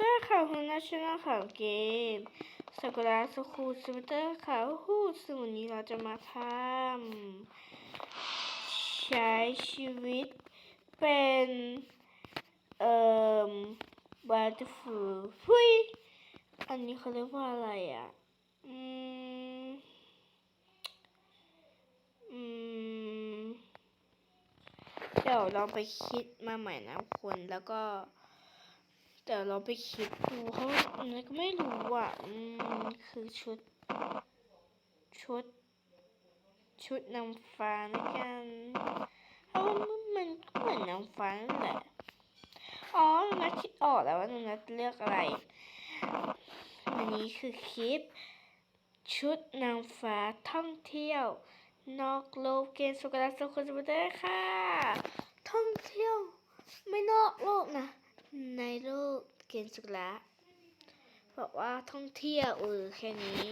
สวัสดีค่ะคุณนัชนาข่าวเกมสกุลาสคูสมิเตอร์ข่าวฮูดซึ่งวันนี้เราจะมาทำใช้ชีวิตเป็นเอ่อบัตฟูฟุยอันนี้เขาเรียกว่าอะไรอะ อืม อืม เดี๋ยวเราไปคิดมาใหม่นะคุณแล้วก็ เดี๋ยวเราไปคิดดูเพราะว่าอันนั้นก็ไม่รู้อะอืมคือชุด ชุด ชุดนางฟ้านะกันเพราะว่ามันมันเหมือนนางฟ้านั่นแหละอ๋อนัดคิดออกแล้วว่านูนัดเลือกอะไรอันนี้คือคลิป ชุดนางฟ้าท่องเที่ยว นอกโลกเกณฑ์สุขลักษณ์สุขสมบัติค่ะ ท่องเที่ยว ไม่นอกโลกนะ ในโลกเกณฑ์สุขละบอกว่าท่องเที่ยวเออแค่นี้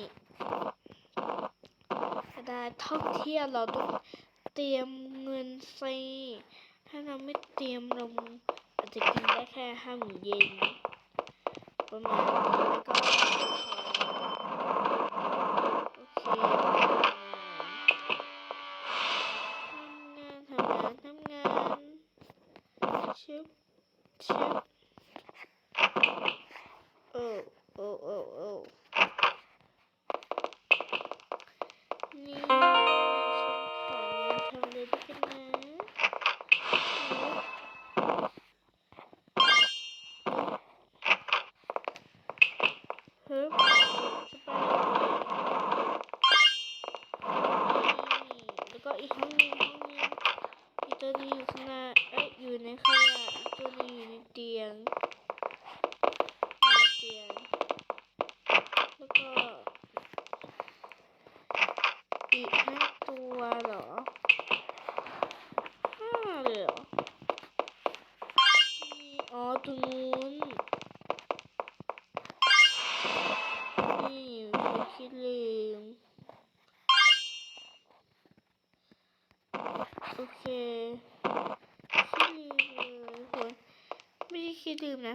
แต่ได้ท่องเที่ยวเราต้องเตรียมเงินสิถ้าเราไม่เตรียมเราอาจจะกินได้แค่ห้าหมื่นเยนประมาณนี้แล้วก็โอเคทำงานทำงานทำงานชึบชึบ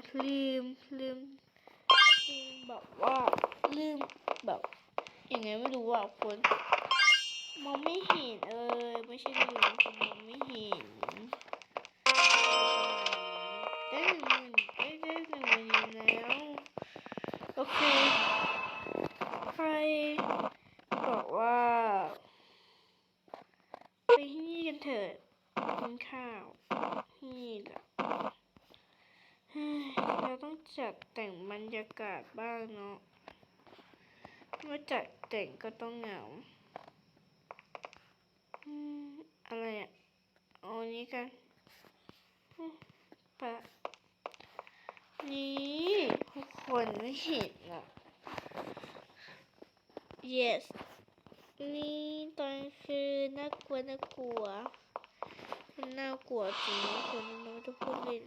ลืมลืมลืมแบบว่าลืมแบบยังไงไม่รู้อะคนมองไม่เห็นเออไม่ใช่ลืมคือมองไม่เห็นได้หนึ่งหมื่นได้ได้หนึ่งหมื่นแล้วโอเคใครบอกว่าไปที่นี่กันเถิดกินข้าวนี่แหละ เราต้องจัดแต่งบรรยากาศบ้างเนาะเมื่อจัดแต่งก็ต้องเหงาอืมอะไรอะเอานี้กันปะนี่ทุกคนไม่เห็นอะ yes นี่ตอนคือน่ากลัวน่ากลัวมันน่ากลัวจริงคนเราไม่ต้องพูดเล่น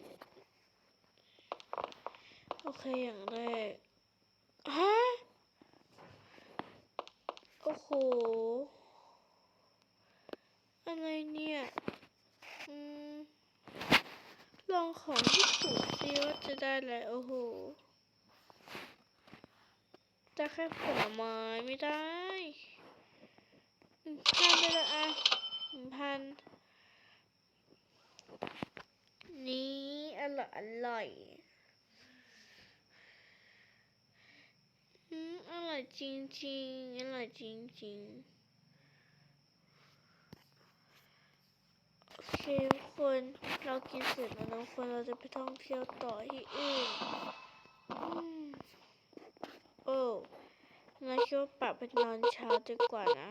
โอเคอย่างแรกฮะโอ้โห อะไรเนี่ย อืม ลองของที่ถูกซิว่าจะได้อะไรโอ้โหจะแค่ผลไม้ไม่ได้พันไปละอะพัน นี่อร่อยอร่อย อืมอร่อยจริงๆ อร่อยจริงๆ โอเคทุกคนเรากินเสร็จแล้วนะทุกคนเราจะไปท่องเที่ยวต่อที่อื่นอืมโอ้เราคิดว่าปรับเป็นนอนเช้าดีกว่านะ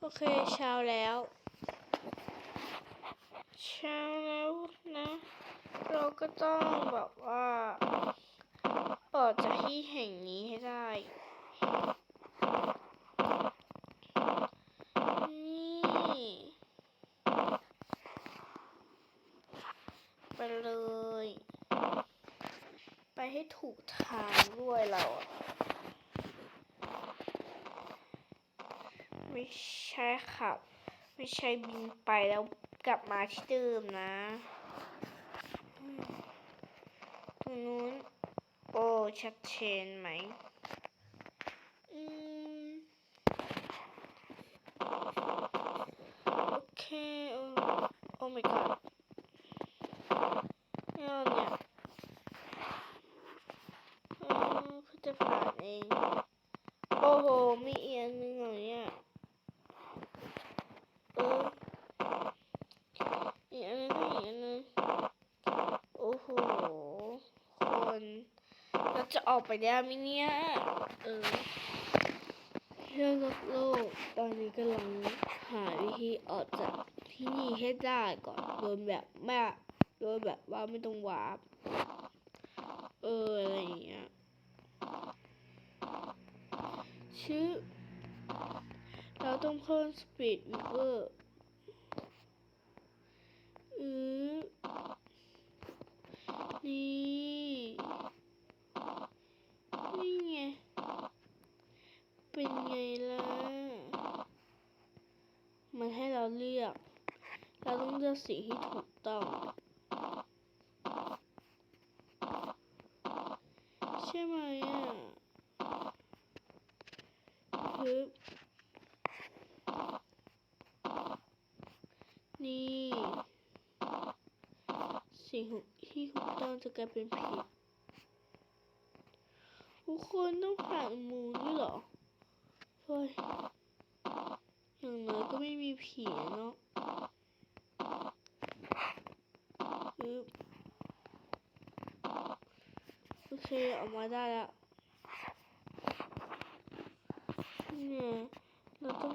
โอเคเช้าแล้ว เช้าแล้วนะ เราก็ต้องแบบว่าออกจากที่แห่งนี้ให้ได้ นี่ ไปเลย ไปให้ถูกทางด้วยเราไม่ใช่ขับ ไม่ใช่บินไปแล้วกลับมาที่เดิมนะ รงนู้น โอ้ชัดเจนไหมอืมโอเคโอ้โอ้ my god ไม่เอาเนี่ยเออเพื่อจะผ่านเอง โอ้โห มีอีกอันหนึงเหรอเนี่ย เออ อีกอันนึงก็อีกอันนึง โอ้โห คนเราจะ ออกไปได้ไหมเนี่ย เออเรื่องโลกโลก ตอนนี้กำลังหาวิธีออกจากที่นี่ให้ได้ก่อน โดยแบบไม่โดยแบบว่าไม่ต้องวาร์ปเออ อะไรอย่างเงี้ย ชื่อ เราต้องเพิ่มสปีดวิเวอร์อือนี่ไง เป็นไงล่ะ มันให้เราเลือก เราต้องเลือกสีที่ถูกต้อง ใช่ไหมอะฮึบนี่สิ่งที่ถูกต้องจะกลายเป็นผิดทุกคนต้องผ่านมูลด้วยเหรอ เฮ้ยอย่างน้อยก็ไม่มีผีเนาะอึบโอเคออกมาได้แล้วเนี่ยเราต้อง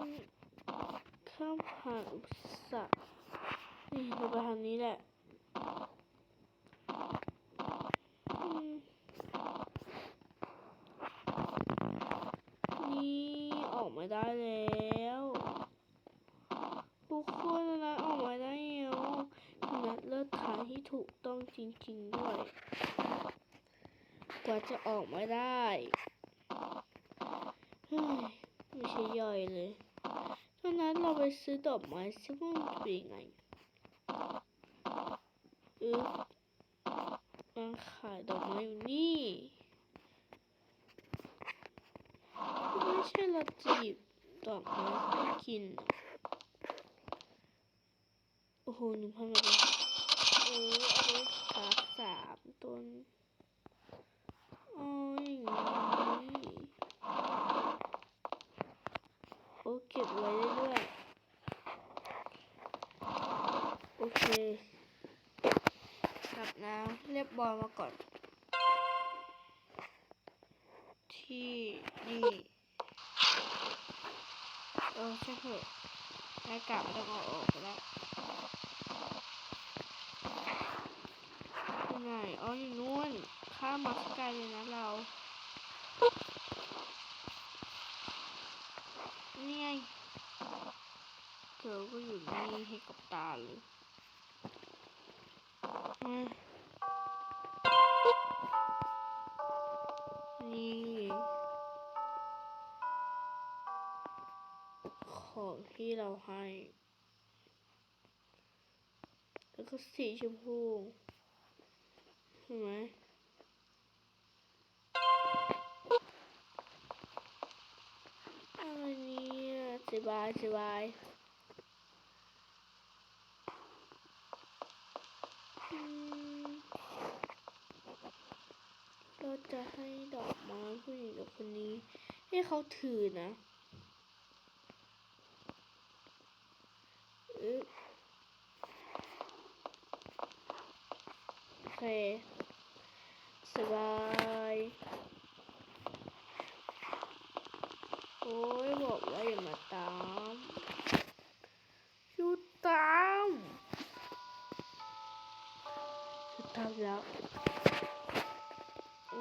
ข้ามผ่านอุปสรรคนี่เราไปทางนี้แหละอืมนี่ออกมาได้แล้ว ทุกคนนะออกมาได้แล้วนัดเลือกทางที่ ถูกต้องจริงๆด้วย กว่าจะออกมาได้เฮ้ยไม่ใช่ย่อยเลยตอนนั้นเราไปซื้อดอกไม้ซิว่ามันเป็นยังไงอึ๊บร้านขายดอกไม้อยู่นี่ไม่ใช่เราจีบดอกไม้กิน โอ้โหหนึ่งพันบาท เออเอาไปขาสามต้นโอ้ยอย่างนี้โอ้เก็บไว้ได้ด้วยโอเคกลับน้ำเรียบบอลมาก่อน ที่นี่เออใช่เถอะหน้ากากไม่ต้องเอาออกก็ได้ ไหนอ๋ออยู่นู่น ข้ามมาไกลเลยนะเรา นี่ไงเธอก็อยู่นี่ให้กับตาเลยนี่ของที่เราให้ แล้วก็สีชมพู เห็นไหมอะไรเนี่ยสบายสบายเราจะให้ดอกไม้ผู้หญิงกับคนนี้ ให้เขาถือนะอึ๊บโอเค สบาย โอ้ยบอกว่าอย่ามาตามหยุดตามหยุดตามแล้ว โอ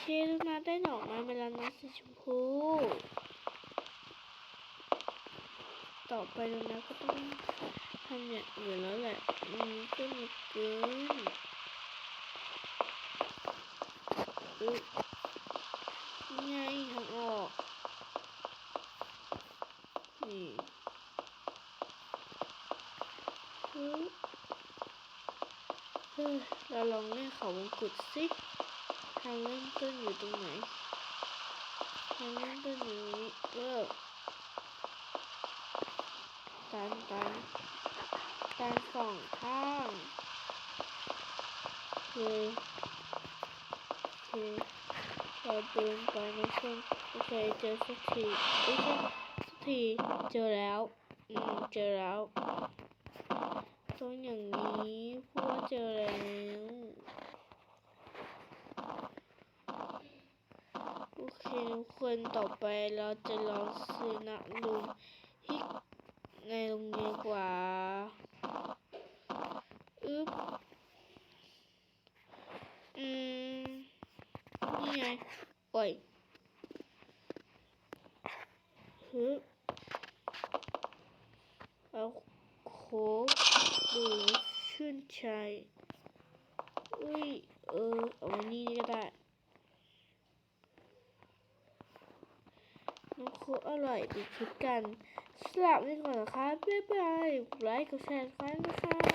เคอุ้ยเฮ้ยอืมไปได้สักนาได้ดอกไม้เวลาน้ำสีชมพู ต่อไปลูนาก็ต้องทำอย่างอื่นแล้วแหละมันนี้ก็มีเกินเอ้ยนี่ไงทางออก นี่ฮึเราลองเล่นเขาวงกุดสิ ทางเริ่มต้นอยู่ตรงไหนทางเริ่มต้นอยู่ตรงนี้เออตันตันตันสองข้างโอเคโอเคเราเดินไปนะเพื่อนโอเคเจอสักทีไม่ใช่สักทีเจอแล้วอืมเจอแล้วต้องอย่างนี้เพราะว่าเจอแล้ว โอ เคทุกคนต่อไปเราจะลองซื้อนะลุมฮิกในโรงเรียนกว่าอึ๊บอืมนี่ไงโอ้ยฮึเอาโคกดูชื่นใจอุ้ยเออเอาไว้นี่ก็ได้ น้ำโคกอร่อยดีคิดกันสลับนี่ก่อนนะคะบ๊ายบายไลค์กดแชร์กันนะคะ